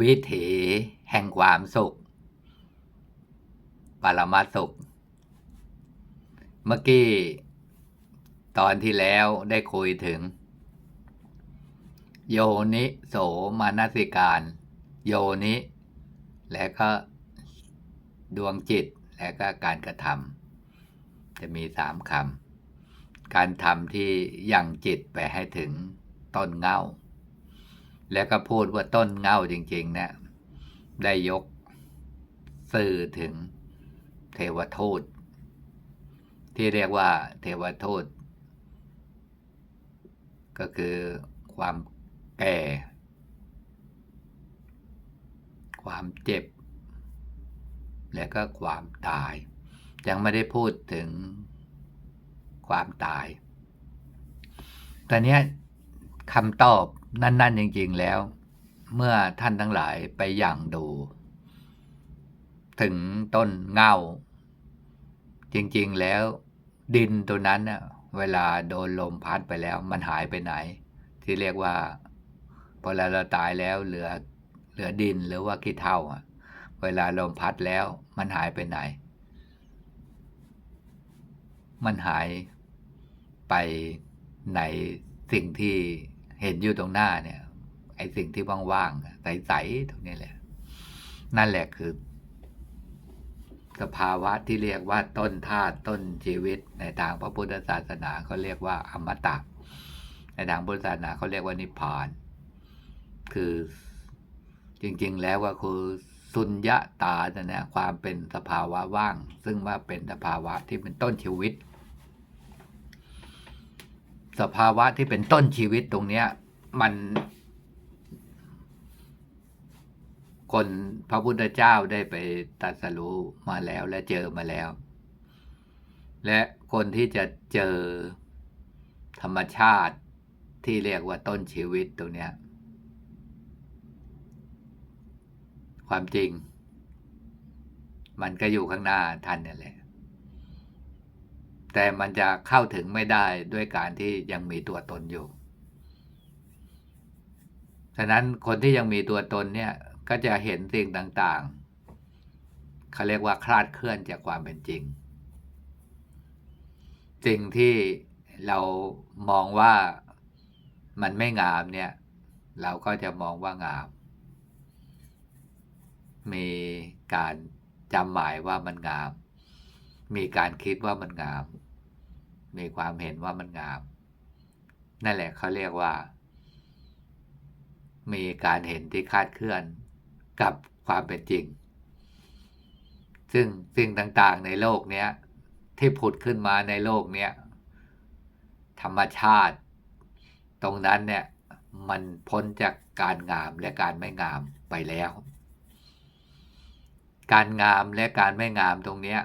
วิถีแห่งความสุข ปรมาสุข เมื่อกี้ ตอนที่แล้วได้คุยถึง โยนิโสมานสิการ โยนิ และก็ดวงจิตและก็การกระทำจะมีสามคำการทำที่ยังจิตไปให้ถึงต้นเงา แล้วก็พูดว่าต้นเงาจริงๆเนะี่ยได้ยกสื่อถึงเทวทูตที่เรียกว่าเทวทูตก็คือความแก่ ความเจ็บ และก็ความตาย ยังไม่ได้พูดถึงความตาย ตอนนี้ คำตอบนั่น ๆ จริง ๆ แล้ว เมื่อท่านทั้งหลายไปอย่างดู ถึงต้นเงาจริง ๆ แล้ว ดินตัวนั้นเวลาโดนลมพัดไปแล้ว มันหายไปไหน ที่เรียกว่าพอเราตายแล้วเหลือเหลือดินหรือว่าขี้เถ้าเวลาลมพัดแล้ว มันหายไปไหน มันหายไปในสิ่งที่ เห็นอยู่ตรงหน้าเนี่ย ไอ้สิ่งที่ว่างๆใสๆตรงนี้แหละ นั่นแหละคือ สภาวะที่เรียกว่าต้นธาตุต้นชีวิต ในทางพระพุทธศาสนาเขาเรียกว่าอมตะ ในทางพุทธศาสนาเขาเรียกว่านิพพาน คือจริง ๆ แล้วก็คือสุญญาตาเนี่ยความเป็นสภาวะว่าง ซึ่งว่าเป็นสภาวะที่เป็นต้นชีวิต สภาวะที่เป็นต้นชีวิตตรงเนี้ย มัน คนพระพุทธเจ้าได้ไปตรัสรู้มาแล้วและเจอมาแล้ว และคนที่จะเจอธรรมชาติที่เรียกว่าต้นชีวิตตรงเนี้ย ความจริง มันก็อยู่ข้างหน้าท่านนี่แหละ แต่มันจะเข้าถึงไม่ได้ด้วยการที่ยังมีตัวตนอยู่ฉะนั้นคนที่ยังมีตัวตนเนี่ยก็จะเห็นสิ่งต่างๆเขาเรียกว่าคลาดเคลื่อนจากความเป็นจริง สิ่งที่เรามองว่ามันไม่งามเนี่ย เราก็จะมองว่างาม มีการจำหมายว่ามันงาม มีการคิดว่ามันงาม มีความเห็นว่ามันงาม นั่นแหละเขาเรียกว่า มีการเห็นที่คาดเคลื่อนกับความเป็นจริง ซึ่งสิ่งต่างๆในโลกเนี้ยที่ผุดขึ้นมาในโลกเนี้ยธรรมชาติ ตรงนั้นเนี่ยมันพ้นจากการงามและการไม่งามไปแล้ว การงามและการไม่งามตรงเนี้ย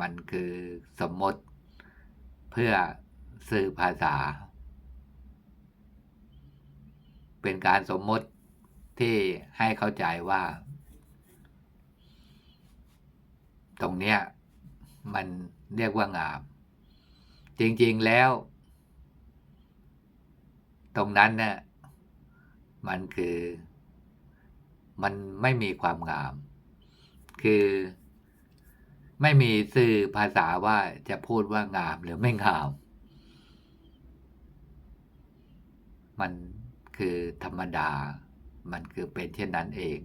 มันคือสมมติ พื่อสื่อภาษา เป็นการสมมติที่ให้เข้าใจว่า ตรงเนี้ยมันเรียกว่างาม จริงๆแล้ว ตรงนั้นเนี่ยมันคือ มันไม่มีความงาม คือ ไม่มีสื่อภาษาว่าจะพูดว่างามหรือไม่งาม มันคือธรรมดา มันคือเป็นเช่นนั้นเอง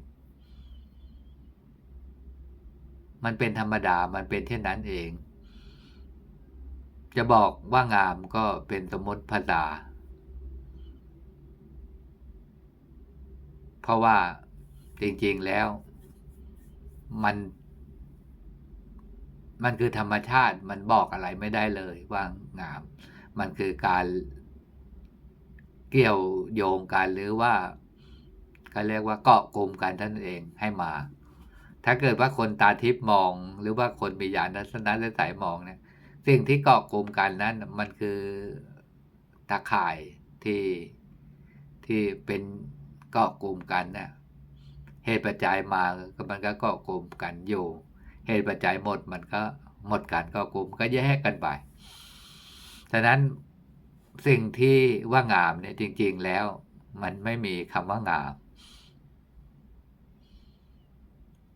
มันเป็นธรรมดา มันเป็นเช่นนั้นเอง จะบอกว่างามก็เป็นสมมติภาษา เพราะว่าจริงๆแล้ว มัน มันคือธรรมชาติมันบอกอะไรไม่ได้เลยว่างาม มันคือการเกี่ยวโยงกันหรือว่าก็เรียกว่าเกาะกลุ่มกันท่านเองให้มา ถ้าเกิดว่าคนตาทิพย์มอง หรือว่าคนมีญาณทัศนะและสายมองเนี่ยสิ่งที่เกาะกลุ่มกันนั้น มันคือตาข่ายที่ที่เป็นเกาะกลุ่มกันนะเหตุปัจจัยมาก็มันก็เกาะกลุ่มกันอยู่ เหตุปัจจัยหมดมันก็หมดกันเกาะกลุ่มก็แยกกันไปฉะนั้นสิ่งที่ว่างามเนี่ยจริง ๆ แล้วมันไม่มีคำว่างาม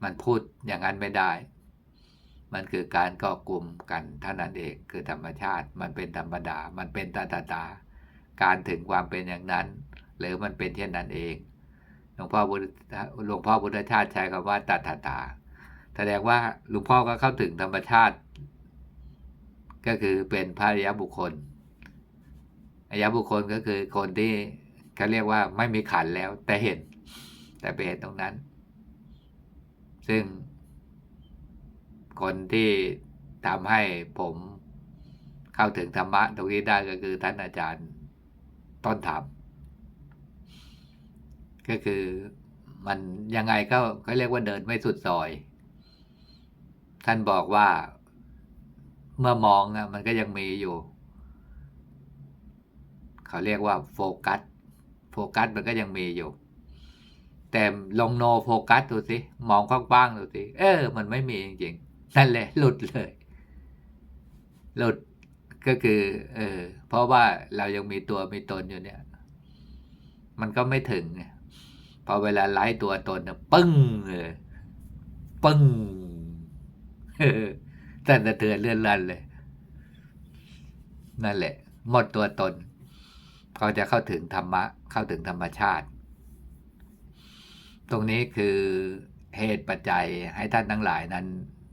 มันพูดอย่างนั้นไม่ได้ มันคือการก่อกลุ่มกันเท่านั้นเองคือธรรมชาติ มันเป็นธรรมดา มันเป็นตาตาตา การถึงความเป็นอย่างนั้น หรือมันเป็นเช่นนั้นเอง หลวงพ่อบุตหลวงพ่อพุทธชาติใช้คำว่าตาตาตา แสดงว่าหลวงพ่อก็เข้าถึงธรรมชาติ ก็คือเป็นพระอริยบุคคลอริยบุคคลก็คือคนที่เขาเรียกว่าไม่มีขันแล้ว แต่เห็น แต่ไปเห็นตรงนั้น ซึ่ง คนที่ทำให้ผมเข้าถึงธรรมะตรงนี้ได้ก็คือท่านอาจารย์ต้นธรรมก็คือมันยังไงก็ก็เรียกว่าเดินไม่สุดซอย ท่านบอกว่า เมื่อมองอะมันก็ยังมีอยู่ เขาเรียกว่าโฟกัสโฟกัสมันก็ยังมีอยู่ แต่ลงโนโฟกัสดูสิมองกว้างๆดูสิเออ มันไม่มีจริงๆนั่นแหละหลุดเลย หลุดก็คือ เออ เพราะว่าเรายังมีตัวมีตนอยู่เนี่ย มันก็ไม่ถึงไงพอเวลาไล่ตัวตนเนี่ยปึ้งเลยปึ้ง เออแต่สะเทือนเลื่อนลั่นเลย นั่นแหละ หมดตัวตน เขาจะเข้าถึงธรรมะ เข้าถึงธรรมชาติ ตรงนี้คือเหตุปัจจัยให้ท่านทั้งหลายนั้น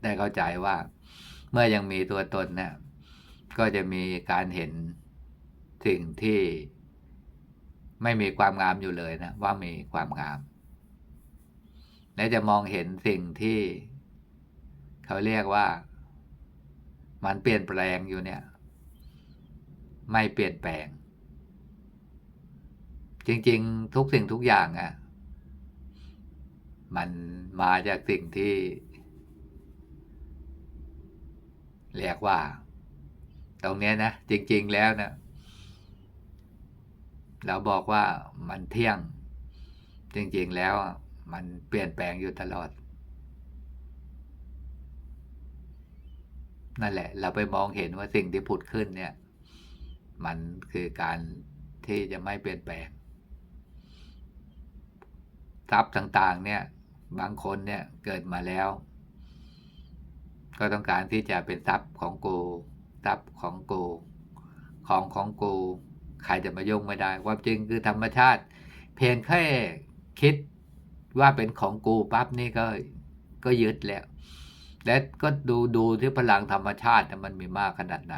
ได้เข้าใจว่า เมื่อยังมีตัวตนเนี่ยก็จะมีการเห็นสิ่งที่ไม่มีความงามอยู่เลยนะ ว่ามีความงาม และจะมองเห็นสิ่งที่ เขาเรียกว่า มันเปลี่ยนแปลงอยู่เนี่ย ไม่เปลี่ยนแปลง จริง ๆ ทุกสิ่งทุกอย่างอะ่ะมันมาจากสิ่งที่ เรียกว่า ตรงนี้นะ จริง ๆ แล้วนะเราบอกว่ามันเที่ยง จริง ๆ แล้วมันเปลี่ยนแปลงอยู่ตลอด นั่นแหละ เราไปมองเห็นว่าสิ่งที่ผุดขึ้นเนี่ย มันคือการที่จะไม่เปลี่ยนแปลงทรัพย์ต่างๆ เนี่ย บางคนเนี่ยเกิดมาแล้ว ก็ต้องการที่จะเป็นทรัพย์ของกูทรัพย์ของกูของของกูใครจะมายุ่งไม่ได้ ความจริงคือธรรมชาติ เพียงแค่คิดว่าเป็นของกูปั๊บนี่ก็ก็ยึดแล้ว และก็ดูดูที่พลังธรรมชาติมันมีมากขนาดไหน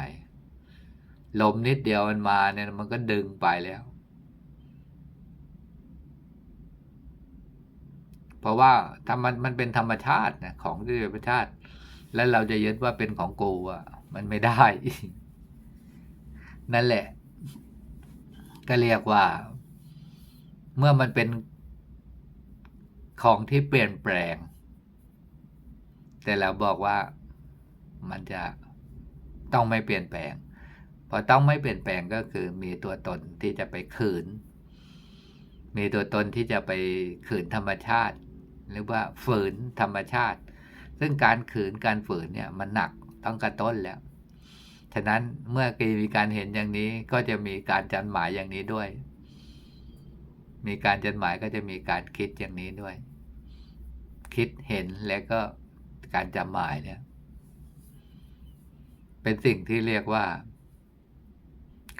ลมนิดเดียวมันมาเนี่ยมันก็ดึงไปแล้ว เพราะว่าธรรมมันเป็นธรรมชาตินะของที่ธรรมชาติ แล้วเราจะยึดว่าเป็นของกูอะ มันไม่ได้ นั่นแหละ ก็เรียกว่า เมื่อมันเป็นของที่เปลี่ยนแปลง แต่เราบอกว่ามันจะต้องไม่เปลี่ยนแปลง พอต้องไม่เปลี่ยนแปลงก็คือมีตัวตนที่จะไปขืน มีตัวตนที่จะไปขืนธรรมชาติ หรือว่าฝืนธรรมชาติ ซึ่งการขืนการฝืนเนี่ยมันหนักต้องกระต้นแล้ว ฉะนั้นเมื่อมีการเห็นอย่างนี้ก็จะมีการจันหมายอย่างนี้ด้วย มีการจันหมายก็จะมีการคิดอย่างนี้ด้วย คิดเห็นแล้วก็ การจำหมายเนี่ย เป็นสิ่งที่เรียกว่า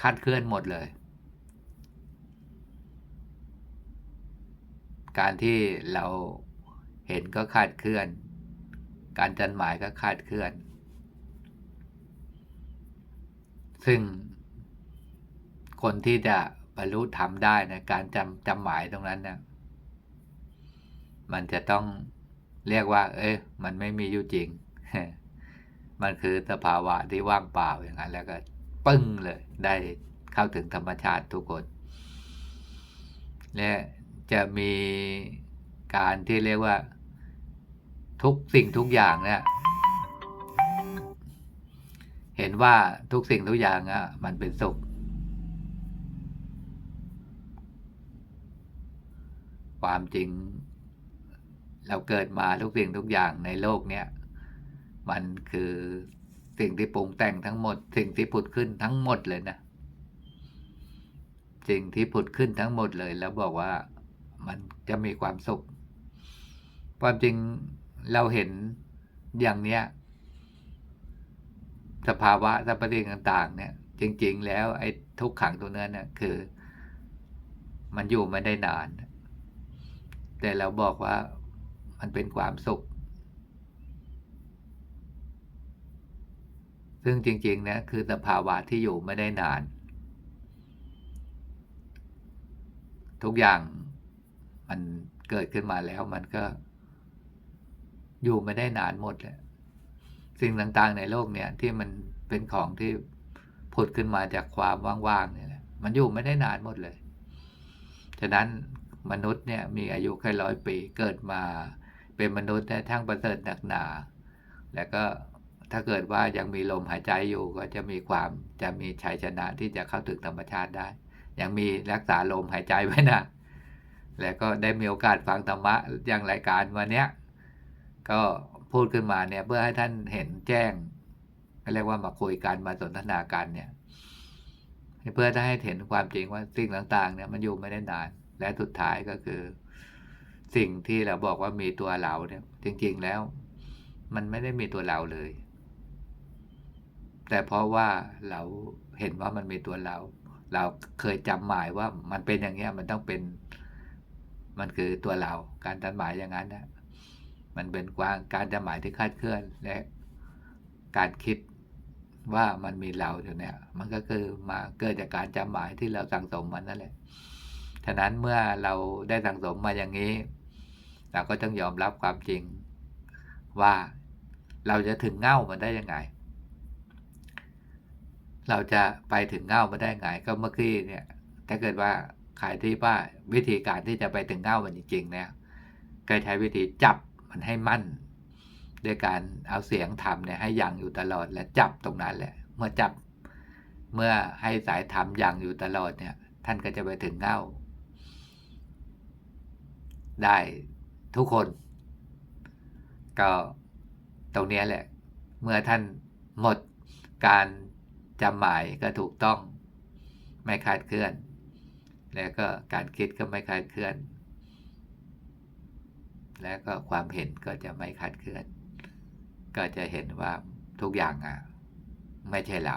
คาดเคลื่อนหมดเลย การที่เราเห็นก็คาดเคลื่อน การจันหมายก็คาดเคลื่อน ซึ่งคนที่จะบรรลุธรรมได้นะการจำจำหมายตรงนั้นนะมันจะต้อง เรียกว่า เอ้ยมันไม่มีอยู่จริง มันคือสภาวะที่ว่างเปล่าอย่างนั้นแล้วก็ปึ้งเลยได้เข้าถึงธรรมชาติทุกคน และจะมีการที่เรียกว่า ทุกสิ่งทุกอย่างเนี่ยเห็นว่าทุกสิ่งทุกอย่างอะมันเป็นสุข ความจริง เราเกิดมาทุกสิ่งทุกอย่างในโลกเนี้ยมันคือสิ่งที่ปรุงแต่งทั้งหมด สิ่งที่ผุดขึ้นทั้งหมดเลยนะสิ่งที่ผุดขึ้นทั้งหมดเลย แล้วบอกว่ามันจะมีความสุข ความจริงเราเห็นอย่างเนี้ยสภาวะสัพพสิ่งต่างๆ เนี่ย จริง ๆ แล้วไอ้ทุกขังตัวนั้นเนี่ยคือ มันอยู่ไม่ได้นาน แต่เราบอกว่า มันเป็นความสุข ซึ่งจริงๆนะคือสภาวะที่อยู่ไม่ได้นาน ทุกอย่างมันเกิดขึ้นมาแล้วมันก็อยู่ไม่ได้นานหมดเลยสิ่งต่างๆในโลกเนี่ยที่มันเป็นของที่ผุดขึ้นมาจากความว่างๆเนี่ยแหละมันอยู่ไม่ได้นานหมดเลย ฉะนั้นมนุษย์เนี่ยมีอายุแค่ร้อยปีเกิดมา เป็นมนุษย์ได้ทั้งประเสริฐหนักหนา แล้วก็ถ้าเกิดว่ายังมีลมหายใจอยู่ก็จะมีความจะมีชัยชนะที่จะเข้าถึงธรรมชาติได้ ยังมีรักษาลมหายใจไว้นะ แล้วก็ได้มีโอกาสฟังธรรมะอย่างรายการวันนี้ก็พูดขึ้นมาเนี่ยเพื่อให้ท่านเห็นแจ้งเรียกว่ามาคุยกันมาสนทนากันเนี่ย เพื่อจะให้เห็นความจริงว่าสิ่งต่างๆเนี่ยมันอยู่ไม่ได้นาน และสุดท้ายก็คือ สิ่งที่เราบอกว่ามีตัวเราเนี่ย จริง ๆแล้ว มันไม่ได้มีตัวเราเลย แต่เพราะว่าเราเห็นว่ามันมีตัวเรา เราเคยจำหมายว่ามันเป็นอย่างเงี้ยมันต้องเป็น มันคือตัวเรา การจำหมายอย่างนั้นนะมันเป็นกวางการจำหมายที่คาดเคลื่อนและการคิดว่ามันมีเราอยู่เนี่ย มันก็คือมาเกิดจากการจำหมายที่เราสั่งสมมันนั่นแหละ ฉะนั้นเมื่อเราได้สั่งสมมาอย่างนี้ เราก็ต้องยอมรับความจริงว่าเราจะถึงเง่ามันได้ยังไง เราจะไปถึงเง่ามาได้ไง ก็เมื่อกี้เนี่ย ถ้าเกิดว่าใครที่ว่าวิธีการที่จะไปถึงเง่ามันจริงๆเนี่ยก็ใช้วิธีจับมันให้มั่นด้วยการเอาเสียงธรรมเนี่ยให้ยังอยู่ตลอดและจับตรงนั้นแหละ เมื่อจับเมื่อให้สายธรรมยังอยู่ตลอดเนี่ย ท่านก็จะไปถึงเง่าได้ ทุกคน ก็ตรงนี้แหละ เมื่อท่านหมดการจำหมายก็ถูกต้องไม่คาดเคลื่อน แล้วก็การคิดก็ไม่คาดเคลื่อน แล้วก็ความเห็นก็จะไม่คาดเคลื่อน ก็จะเห็นว่าทุกอย่างอะ ไม่ใช่เรา